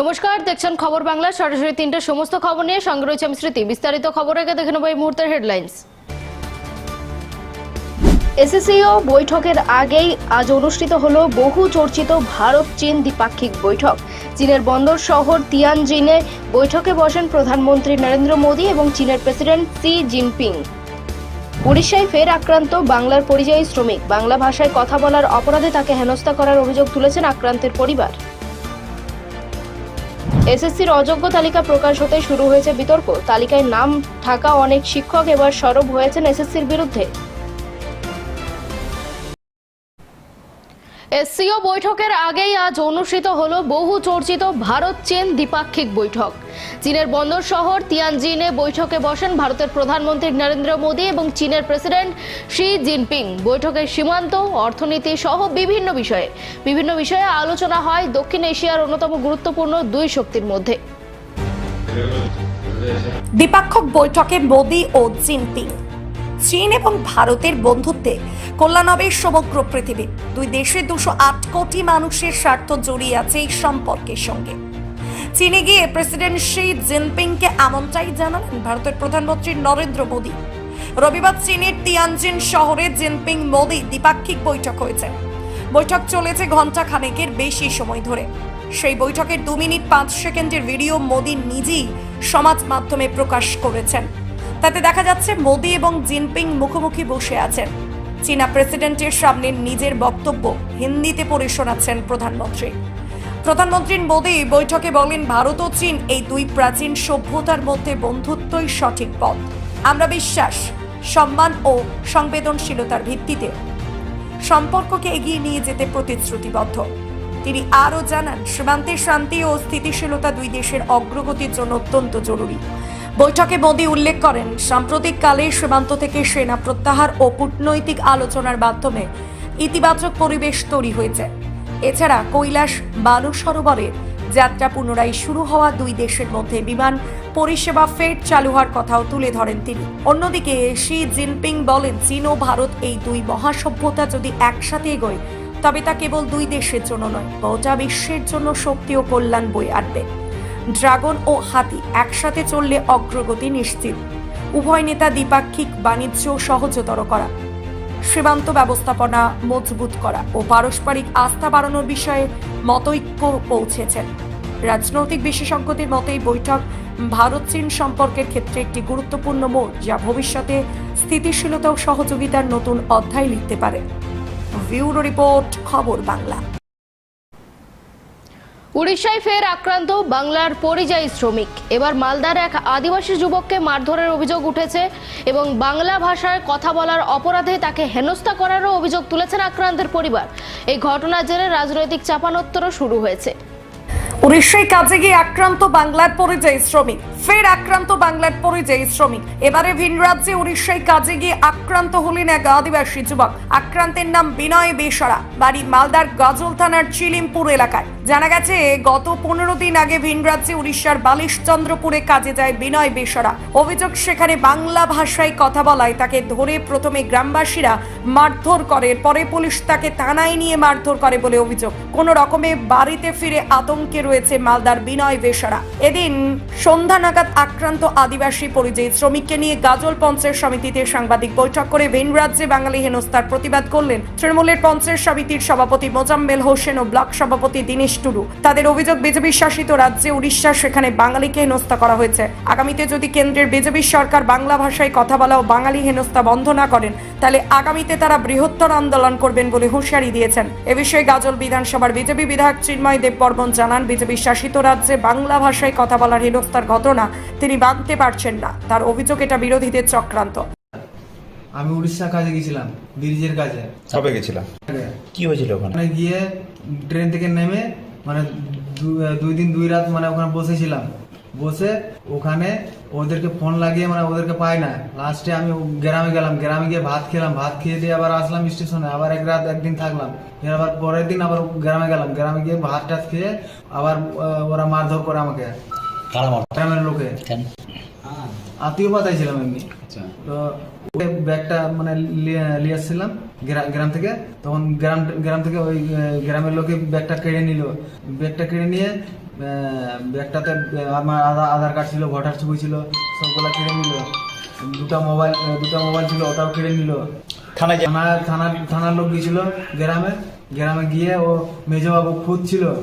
নমস্কার, দেখছেন খবর বাংলা, সরাসরি তিনটের সমস্ত খবর নিয়ে সঙ্গে রয়েছে আমি স্মৃতি। বিস্তারিত খবর আগে দেখে নেব এই মুহূর্তের হেডলাইন্স। এসএসসিও বৈঠকের আগেই আজ অনুষ্ঠিত হল বহু চর্চিত ভারত চীন দ্বিপাক্ষিক বৈঠক। চীনের বন্দর শহর তিয়ানজিনে বৈঠকে বসেন প্রধানমন্ত্রী নরেন্দ্র মোদী এবং চীনের প্রেসিডেন্ট সি জিনপিং। উড়িষ্যায় ফের আক্রান্ত বাংলার পরিযায়ী শ্রমিক। বাংলা ভাষায় কথা বলার অপরাধে তাকে হেনস্থা করার অভিযোগ তুলেছেন আক্রান্তের পরিবার। এসএসসির অযোগ্য তালিকা প্রকাশ হতে শুরু হয়েছে বিতর্ক। তালিকায় নাম থাকা অনেক শিক্ষক এবার সরব হয়েছেন এসএসসির বিরুদ্ধে। এসসিও বৈঠকের আগেই আজ অনুষ্ঠিত হলো বহু চর্চিত ভারত চীন দ্বিপাক্ষিক বৈঠক। চীনের বন্দর শহর তিয়ানজিনে বৈঠকে বসেন ভারতের প্রধানমন্ত্রী নরেন্দ্র মোদী এবং চীনের প্রেসিডেন্ট শি জিনপিং। বৈঠকের সীমান্ত, অর্থনীতি সহ বিভিন্ন বিষয়ে। বিভিন্ন বিষয়ে আলোচনা হয় দক্ষিণ এশিয়ার অন্যতম গুরুত্বপূর্ণ দুই শক্তির মধ্যে। দ্বিপাক্ষিক বৈঠকে মোদি ও জিনপিং চীন এবং ভারতের বন্ধুত্বে কল্যাণ হবে সমগ্র পৃথিবী। দুই দেশের দুশো আট কোটি মানুষের স্বার্থ জড়িয়ে আছে এই সম্পর্কের সঙ্গে। চীনে গিয়ে প্রেসিডেন্ট শি জিনপিংকে এমনটাই জানালেন ভারতের প্রধানমন্ত্রী নরেন্দ্র মোদী। রবিবার চীনের তিয়ানজিন শহরে জিনপিং মোদী দ্বিপাক্ষিক বৈঠক হয়েছে। বৈঠক চলেছে ঘণ্টা খানেকের বেশি সময় ধরে। সেই বৈঠকের দু মিনিট পাঁচ সেকেন্ডের ভিডিও মোদী নিজেই সমাজ মাধ্যমে প্রকাশ করেছেন। তাতে দেখা যাচ্ছে মোদী এবং জিনপিং মুখোমুখি বসে আছেন। চীনা প্রেসিডেন্টের সামনে নিজের বক্তব্য হিন্দিতে পড়ে শোনাচ্ছেন প্রধানমন্ত্রী। প্রধানমন্ত্রী মোদী বৈঠকে বলেন, ভারত ও চীন এই দুই প্রাচীন সভ্যতার মধ্যে বন্ধুত্বই সঠিক পথ। আমরা বিশ্বাস, সম্মান ও সংবেদনশীলতার ভিত্তিতে সম্পর্ককে এগিয়ে নিয়ে যেতে প্রতিশ্রুতিবদ্ধ। তিনি আরও জানান, সীমান্তে শান্তি ও স্থিতিশীলতা দুই দেশের অগ্রগতির জন্য অত্যন্ত জরুরি। বৈঠকে মোদী উল্লেখ করেন সাম্প্রতিক কালে সীমান্ত থেকে সেনা প্রত্যাহার ও কূটনৈতিক আলোচনার মাধ্যমে ইতিবাচক পরিবেশ তৈরি হয়েছে। এছাড়া কৈলাস বালু সরোবরে যাত্রা পুনরায় শুরু হওয়া দুই দেশের মধ্যে বিমান পরিষেবা ফের চালু হওয়ার কথাও তুলে ধরেন তিনি। অন্যদিকে শি জিনপিং বলেন, চীন ও ভারত এই দুই মহাসভ্যতা যদি একসাথে এগোয়, তবে তা কেবল দুই দেশের জন্য নয়, গোটা বিশ্বের জন্য শক্তি ও কল্যাণ বই আনবে। ড্রাগন ও হাতি একসাথে চললে অগ্রগতি নিশ্চিত। উভয় নেতা দ্বিপাক্ষিক বাণিজ্য সহজতর করা। সীমান্ত ব্যবস্থাপনা মজবুত করা ও পারস্পরিক আস্থা বাড়ানোর বিষয়ে মতৈক্য পৌঁছেছেন। রাজনৈতিক বিশেষজ্ঞদের মতে বৈঠক ভারত চীন সম্পর্কের ক্ষেত্রে একটি গুরুত্বপূর্ণ মোড়, যা ভবিষ্যতে স্থিতিশীলতা ও সহযোগিতার নতুন অধ্যায় লিখতে পারে। ব্যুরো রিপোর্ট, খবর বাংলা। উড়িষ্যায় ফের আক্রান্ত বাংলার পরিযায়ী শ্রমিক। এবার মালদার এক আদিবাসী যুবককে মারধরের অভিযোগ উঠেছে এবং বাংলা ভাষায় কথা বলার অপরাধে তাকে হেনস্থা করারও অভিযোগ তুলেছেন আক্রান্তের পরিবার। এই ঘটনার জেরে রাজনৈতিক চাপানোত্তরও শুরু হয়েছে। উড়িষ্যায় কাজে গিয়ে আক্রান্ত বাংলার পরিযায়ী শ্রমিক। ফের আক্রান্ত বাংলার পরিযায়ী শ্রমিক। এবারে ভিন রাজ্যে উড়িষ্যায় কাজে গিয়ে আক্রান্ত হলেন এক আদিবাসী যুবক। আক্রান্তের নাম বিনয় বেসরা। বাড়ি মালদার গাজল থানার চিলিমপুর এলাকায়। জানা গেছে, গত পনেরো দিন আগে ভিন রাজ্যে উড়িষ্যার বালিশচন্দ্রপুরে কাজে যায় বিনয় বেসরা। অভিযোগ, সেখানে বাংলা ভাষায় কথা বলায়। তাকে ধরে প্রথমে গ্রামবাসীরা মারধর করে, পরে পুলিশ তাকে থানায় নিয়ে মারধর করে বলে অভিযোগ। কোন রকমে বাড়িতে ফিরে আতঙ্কে রয়েছে মালদার বিনয় বেসরা। এদিন সন্ধ্যা নাগাদ আক্রান্ত আদিবাসী পরিযায়ী শ্রমিককে নিয়ে গাজল পঞ্চায়েত সমিতিতে সাংবাদিক বৈঠক করে ভিন রাজ্যে বাঙালি হেনস্থার প্রতিবাদ করলেন তৃণমূলের পঞ্চায়েত সমিতির সভাপতি মোজাম্মেল হোসেন ও ব্লক সভাপতি দীনেশ টুডু। তাদের অভিযোগ, বিজেপি শাসিত রাজ্যে উড়িষ্যা, সেখানে বাঙালিকে হেনস্থা করা হয়েছে। আগামীতে যদি কেন্দ্রের বিজেপি সরকার বাংলা ভাষায় কথা বলা ও বাঙালি হেনস্থা বন্ধ না করেন, তাহলে আগামীতে তারা বৃহত্তর আন্দোলন করবেন বলে হুঁশিয়ারি দিয়েছেন। এ বিষয়ে গাজল বিধানসভার বিজেপি বিধায়ক চিন্ময় দেব বর্মন জানান, বিজেপি শাসিত রাজ্যে বাংলা ভাষায় কথা বলার হেনস্থার ঘটনা তিনি মানতে পারছেন না। তার অভিযোগ এটা বিরোধীদের চক্রান্ত। আমি উড়িষ্যা কাজে গেছিলাম ব্রিজের কাজে। কবে গেছিলাম? কি হয়েছিল ওখানে? গিয়ে ট্রেন থেকে নেমে মানে দুই দিন দুই রাত মানে ওখানে বসেছিলাম। বসে ওখানে ওদেরকে ফোন লাগিয়ে মানে ওদেরকে পাই না। লাস্টে আমি গ্রামে গেলাম গ্রামে গিয়ে ভাত খেলাম ভাত খেয়ে দিয়ে আবার আসলাম স্টেশনে। আবার এক রাত একদিন থাকলাম। আবার পরের দিন আবার গ্রামে গেলাম। গ্রামে গিয়ে ভাত টাত খেয়ে আবার আহ, ওরা মারধর করে আমাকে। কারা গ্রামের লোকে? কেন? আত্মীয় পাতাই এমনি তো ওই ব্যাগটা মানে লিয়ে লিয়ে আসছিলাম গ্রা- গ্রাম থেকে। তখন গ্রাম গ্রাম থেকে ওই গ্রামের লোকে ব্যাগটা কেড়ে নিল। ব্যাগটা কেড়ে নিয়ে ব্যাগটাতে আমার আধার আধার কার্ড ছিল ভোটার ছবি ছিল সবগুলা কেড়ে নিল। দুটা মোবাইল দুটা মোবাইল ছিল ওটাও কেড়ে নিল। থানায় থানার থানার লোক গিয়েছিল গ্রামে। গ্রামে গিয়ে ও মেজবাবু খুদ ছিল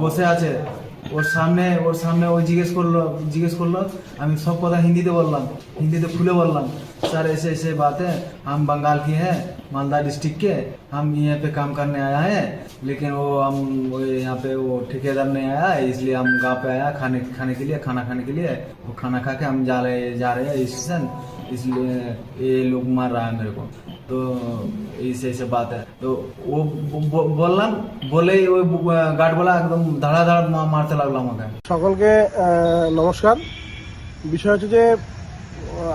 বসে আছে। ওর সামনে ওর সামনে ও জিজ্ঞেস করলো জিজ্ঞেস করলো আমি सब কথা हिंदी বললাম হিন্দিতে খুলে বললাম सर ऐसे ऐसे बात है हम बंगाल के हैं मालदा डिस्ट्रिक्ट के हम यहाँ पे काम करने आया है लेकिन वो हम वो यहाँ पे वो ठेकेदार नहीं आया है, इसलिए हम गाँव पे आया खाने खाने के लिए खाना खाने के लिए वो खाना खा के हम जा रहे जा रहे हैं स्टेशन इसलिए ये लोग मार रहा है मेरे को তো এই এইসে এসে বাত তো ও বললাম, বলেই ওই গার্ডওয়ালা একদম দাঁড়া দাঁড়া মারতে লাগল আমাকে। সকলকে নমস্কার। বিষয় হচ্ছে যে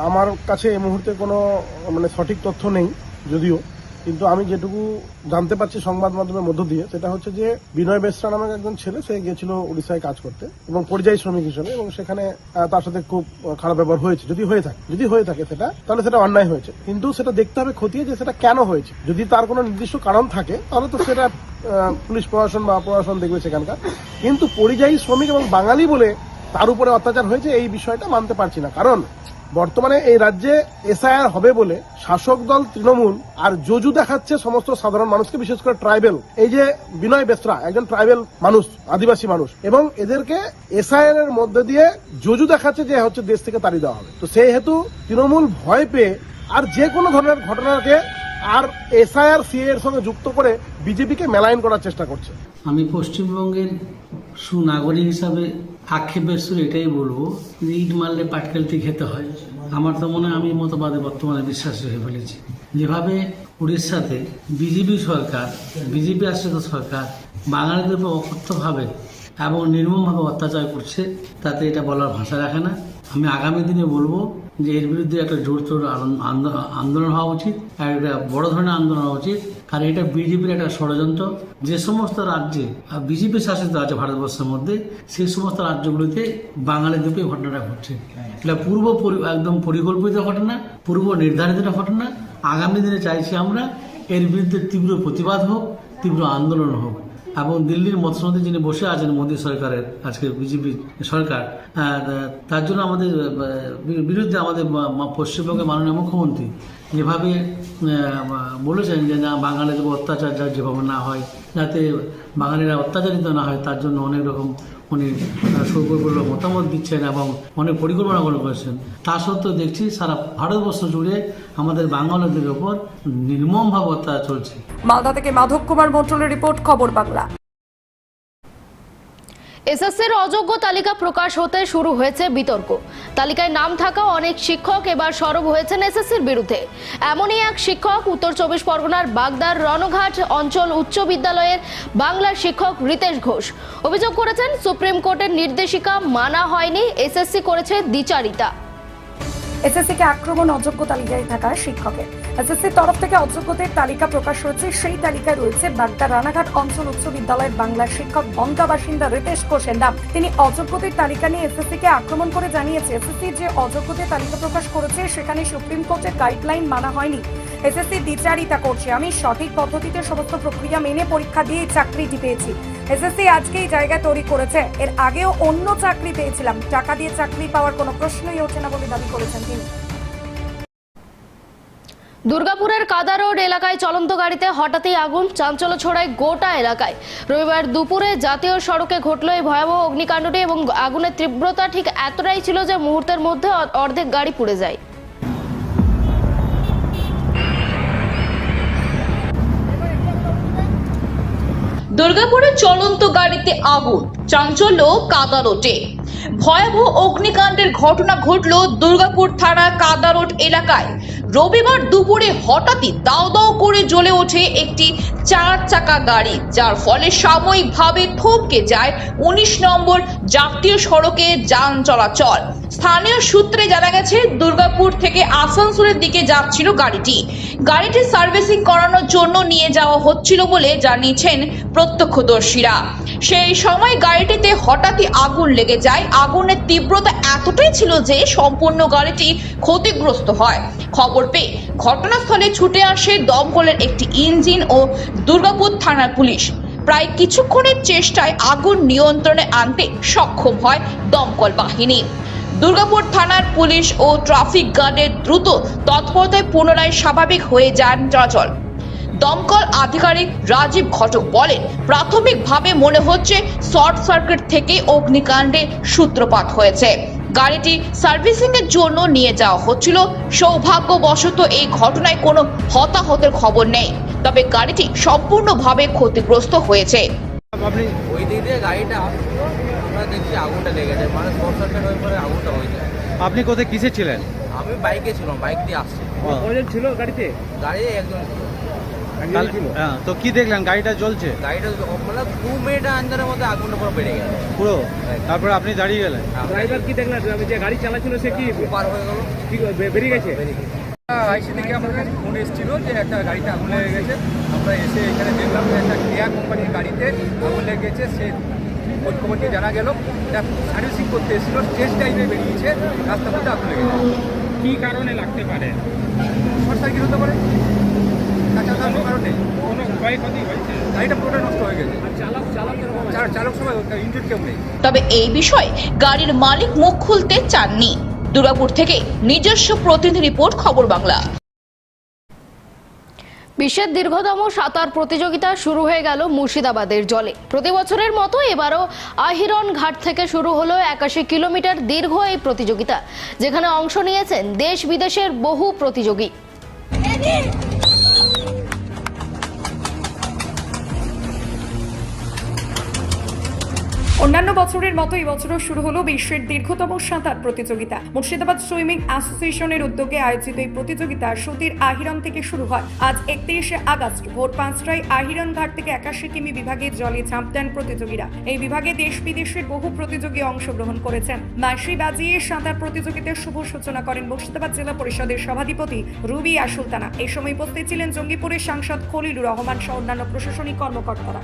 আমার কাছে এই মুহূর্তে কোনো মানে সঠিক তথ্য নেই, যদিও। কিন্তু আমি যেটুকু জানতে পারছি সংবাদ মাধ্যমের মধ্য দিয়ে, সেটা হচ্ছে যে বিনয় বেসরা নামে একজন ছেলে, সে গিয়েছিল উড়িষ্যায় কাজ করতে এবং পরিযায়ী শ্রমিক হিসেবে এবং সেখানে তার সাথে খুব খারাপ ব্যবহার হয়েছে। যদি হয়ে থাকে, যদি হয়ে থাকে সেটা, তাহলে সেটা অন্যায় হয়েছে। কিন্তু সেটা দেখতে হবে খতিয়ে যে সেটা কেন হয়েছে। যদি তার কোনো নির্দিষ্ট কারণ থাকে, তাহলে তো সেটা পুলিশ প্রশাসন বা প্রশাসন দেখবে সেখানকার। কিন্তু পরিযায়ী শ্রমিক এবং বাঙালি বলে তার উপরে অত্যাচার হয়েছে, এই বিষয়টা মানতে পারছি না। কারণ বর্তমানে এই রাজ্যে এসআইআর হবে বলে শাসক দল তৃণমূল আর জজু দেখাচ্ছে সমস্ত সাধারণ মানুষকে, বিশেষ করে ট্রাইবেল। এই যে বিনয় বেসরা একজন ট্রাইবেল মানুষ, আদিবাসী মানুষ, এবং এদেরকে এসআইআর এর মধ্যে দিয়ে জজু দেখাচ্ছে যে হচ্ছে দেশ থেকে তাড়িয়ে দেওয়া হবে। তো সেই হেতু তৃণমূল ভয় পেয়ে আর যে কোনো ধরনের ঘটনাকে আর এসআইআর, সিএ এর সঙ্গে যুক্ত করে বিজেপিকে মেলাইন করার চেষ্টা করছে। আমি পশ্চিমবঙ্গের সুনাগরিক হিসাবে আক্ষেপের সুর এটাই বলব যে ইট মারলে পাটকেলটি খেতে হয়। আমার তো মনে হয় আমি মতবাদে বর্তমানে বিশ্বাসী হয়ে ফেলেছি। যেভাবে উড়িষ্যাতে বিজেপি সরকার বিজেপি আশ্রিত সরকার বাঙালিদের উপর অকথ্যভাবে এবং নির্মমভাবে অত্যাচার করছে, তাতে এটা বলার ভাষা রাখে না। আমি আগামী দিনে বলব যে এর বিরুদ্ধে একটা আন্দো- আন্দো- আন্দোলন হওয়া উচিত আর একটা বড় ধরনের আন্দোলন হওয়া উচিত। কারণ এটা বিজেপির একটা ষড়যন্ত্র। যে সমস্ত রাজ্যে বিজেপি শাসিত আছে ভারতবর্ষের মধ্যে, সেই সমস্ত রাজ্যগুলিতে বাঙালি দ্বীপে ঘটনাটা ঘটছে। এটা পূর্ব পরি- একদম পরিকল্পিত ঘটনা, পূর্ব নির্ধারিত ঘটনা। আগামী দিনে চাইছি আমরা, এর বিরুদ্ধে তীব্র প্রতিবাদ হোক, তীব্র আন্দোলন হোক। এবং দিল্লির মৎস্যমন্ত্রী যিনি বসে আছেন মোদী সরকারের, আজকে বিজেপি সরকার তার জন্য আমাদের বিরুদ্ধে আমাদের পশ্চিমবঙ্গের মাননীয় মুখ্যমন্ত্রী যেভাবে বলেছেন যে না, বাঙালিদের অত্যাচার যেভাবে না হয়, যাতে বাঙালিরা অত্যাচারিত না হয়, তার জন্য অনেক রকম উনি সৌকর্য মতামত দিচ্ছেন এবং অনেক পরিকল্পনা করে করেছেন। তা সত্ত্বেও দেখছি সারা ভারতবর্ষ জুড়ে আমাদের বাঙালিদের ওপর নির্মমভাবে অত্যাচার চলছে। মালদা থেকে মাধব কুমার মন্ডলের রিপোর্ট, খবর বাংলা। এসএসসির অযোগ্য তালিকা প্রকাশ হতে শুরু হয়েছে বিতর্ক। তালিকায় নাম থাকা অনেক শিক্ষক এবার সরব হয়েছেন এসএসসির বিরুদ্ধে। এমনই এক শিক্ষক উত্তর চব্বিশ পরগনার বাগদার রণঘাট অঞ্চল উচ্চ বিদ্যালয়ের বাংলার শিক্ষক রিতেশ ঘোষ। অভিযোগ করেছেন, সুপ্রিম কোর্টের নির্দেশিকা মানা হয়নি, এসএসসি করেছে দ্বিচারিতা। এসএসসিকে আক্রমণ অযোগ্য তালিকায় থাকা শিক্ষকের। এসএসসির তরফ থেকে অযোগ্যদের তালিকা প্রকাশ হয়েছে। সেই তালিকায় রয়েছে বাগদা রানাঘাট অঞ্চল উচ্চ বিদ্যালয়ের বাংলা শিক্ষক বনগা বাসিন্দা রিতেশ ঘোষের নাম। তিনি অযোগ্যদের তালিকা নিয়ে এসএসসিকে আক্রমণ করে জানিয়েছে। এসএসসি যে অযোগ্যদের তালিকা প্রকাশ করেছে, সেখানে সুপ্রিম কোর্টের গাইডলাইন মানা হয়নি। এসএসসি দ্বিচারিতা করছে। আমি সঠিক পদ্ধতিতে সমস্ত প্রক্রিয়া মেনে পরীক্ষা দিয়ে চাকরিটি পেয়েছি। এসএসসি আজকে এই জায়গা তৈরি করেছে। এর আগেও অন্য চাকরি পেয়েছিলাম। টাকা দিয়ে চাকরি পাওয়ার কোনো প্রশ্নই ওঠে না বলে দাবি করেছেন তিনি। দুর্গাপুরের কাদা রোড এলাকায় চলন্ত গাড়িতে হঠাৎই আগুন, চাঞ্চল্য ছড়ায় গোটা এলাকায়। রবিবার দুপুরে জাতীয় সড়কে ঘটল এই ভয়াবহ অগ্নিকাণ্ডটি এবং আগুনের তীব্রতা ঠিক এতটাই ছিল যে মুহূর্তের মধ্যে অর্ধেক গাড়ি পুড়ে যায়। দুর্গাপুরে চলন্ত গাড়িতে আগুন, চাঞ্চল্য কাদারোটে ভয়াবহ অগ্নিকাণ্ডের ঘটনা ঘটল দুর্গাপুর থানা কাদা রোড এলাকায়। রবিবার দুপুরে হঠাৎই দাও দাও করে জ্বলে ওঠে একটি চার চাকা গাড়ি, যার ফলে সাময়িকভাবে থমকে যায় উনিশ নম্বর জাতীয় সড়কে যান চলাচল। স্থানীয় সূত্রে জানা গেছে, দুর্গাপুর থেকে আসানসোলের দিকে যাচ্ছিল গাড়িটি। গাড়িটি সার্ভিসিং করানোর জন্য নিয়ে যাওয়া হচ্ছিল বলে জানিয়েছেন প্রত্যক্ষদর্শীরা। সেই সময় গাড়িটিতে হঠাৎই আগুন লেগে যায়। আগুনের তীব্রতা এতটাই ছিল যে সম্পূর্ণ গাড়িটি ক্ষতিগ্রস্ত হয়। খবর পেয়ে ঘটনাস্থলে ছুটে আসে দমকলের একটি ইঞ্জিন ও দুর্গাপুর থানার পুলিশ। প্রায় কিছুক্ষণের চেষ্টায় আগুন নিয়ন্ত্রণে আনতে সক্ষম হয় দমকল বাহিনী। দুর্গাপুর থানার পুলিশ ও ট্রাফিক গার্ডের দ্রুত তৎপরতায় পুনরায় স্বাভাবিক হয়ে যান চলাচল। দমকল আধিকারিক রাজীব ঘটক বলেন, প্রাথমিকভাবে মনে হচ্ছে শর্ট সার্কিট থেকে অগ্নিকাণ্ডে সূত্রপাত হয়েছে। গাড়িটি সার্ভিসিং এর জন্য নিয়ে যাওয়া হচ্ছিল। সৌভাগ্যবশত এই ঘটনায় কোনো হতাহতের খবর নেই। তবে গাড়িটি সম্পূর্ণভাবে ক্ষতিগ্রস্ত হয়েছে। ওই দিক দিয়ে গাড়িটা আমরা দেখছি আগুনটা লেগেছে মানে শর্ট সার্কিট হয়ে পরে আগুনটা হয়ে যায়। আপনি কোথায় কিসে ছিলেন? আমি বাইকে ছিলাম বাইক দিয়ে আসছি। কজন ছিল গাড়িতে? গাড়ি একজন ছিল। হ্যাঁ তো কি দেখলেন? গাড়িটা জ্বলছে? গাড়িটা মানে দু মিনিট আন্দারের মধ্যে আগুনটা পুরো বেড়ে গেল। পুরো? তারপরে আপনি দাঁড়িয়ে গেলেন? ড্রাইভার কি দেখলেন? যে গাড়ি চালাচ্ছিল সে কি? পার হয়ে গেল। কি বেরিয়ে গেছে? বেরিয়ে গেছে। আইসি থেকে আমার কাছে ফোন এসেছিল যে একটা গাড়িতে আগুন লেগে গেছে। আমরা এসে এখানে দেখলাম যে একটা কেয়া কোম্পানির গাড়িতে আগুন লেগে গেছে সে খোঁজ নিয়ে জানা গেল এটা সার্ভিসিং করতে এসেছিল স্টেজ টাইমে বেরিয়েছে রাস্তার মধ্যে আগুন লেগে গেছে কি কারণে লাগতে পারে? শর্ট সার্কিট হতে পারে। তাছাড়া তার কোনো কারণ কোনো ক্ষয়ক্ষতি হয়েছে? গাড়িটা পুরোটা নষ্ট হয়ে গেছে। চালক চালক চার- চালক সময় ইঞ্জুর কেউ নেই। তবে এই বিষয়ে গাড়ির মালিক মুখ খুলতে চাননি। দুর্গাপুর থেকে নিজস্ব প্রতিনিধি রিপোর্ট খবর বাংলা। বিশ্বের দীর্ঘতম সাঁতার প্রতিযোগিতা শুরু হয়ে গেল মুর্শিদাবাদের জলে। প্রতি বছরের মতো এবারও আহিরন ঘাট থেকে শুরু হলো একাশি কিলোমিটার দীর্ঘ এই প্রতিযোগিতা, যেখানে অংশ নিয়েছেন দেশ বিদেশের বহু প্রতিযোগী। অন্যান্য বছরের মতো এই বছরও শুরু হলো বিশ্বের দীর্ঘতম সাঁতার প্রতিযোগিতা। মুর্শিদাবাদ সুইমিং অ্যাসোসিয়েশনের উদ্যোগে আয়োজিত এই প্রতিযোগিতা সুতির আহিরন থেকে শুরু হয়। আজ একত্রিশে আগস্ট, ভোর পাঁচটায় আহিরন ঘাট থেকে একাশি কিমি বিভাগে জলে ঝাঁপ দেন প্রতিযোগীরা। এই বিভাগে দেশ বিদেশের বহু প্রতিযোগী অংশগ্রহণ করেছেন। মাসি বাজিয়ে সাঁতার প্রতিযোগিতার শুভ সূচনা করেন মুর্শিদাবাদ জেলা পরিষদের সভাধিপতি রুবিয়া সুলতানা। এই সময় উপস্থিত ছিলেন জঙ্গিপুরের সাংসদ খলিলুর রহমান সহ অন্যান্য প্রশাসনিক কর্মকর্তারা।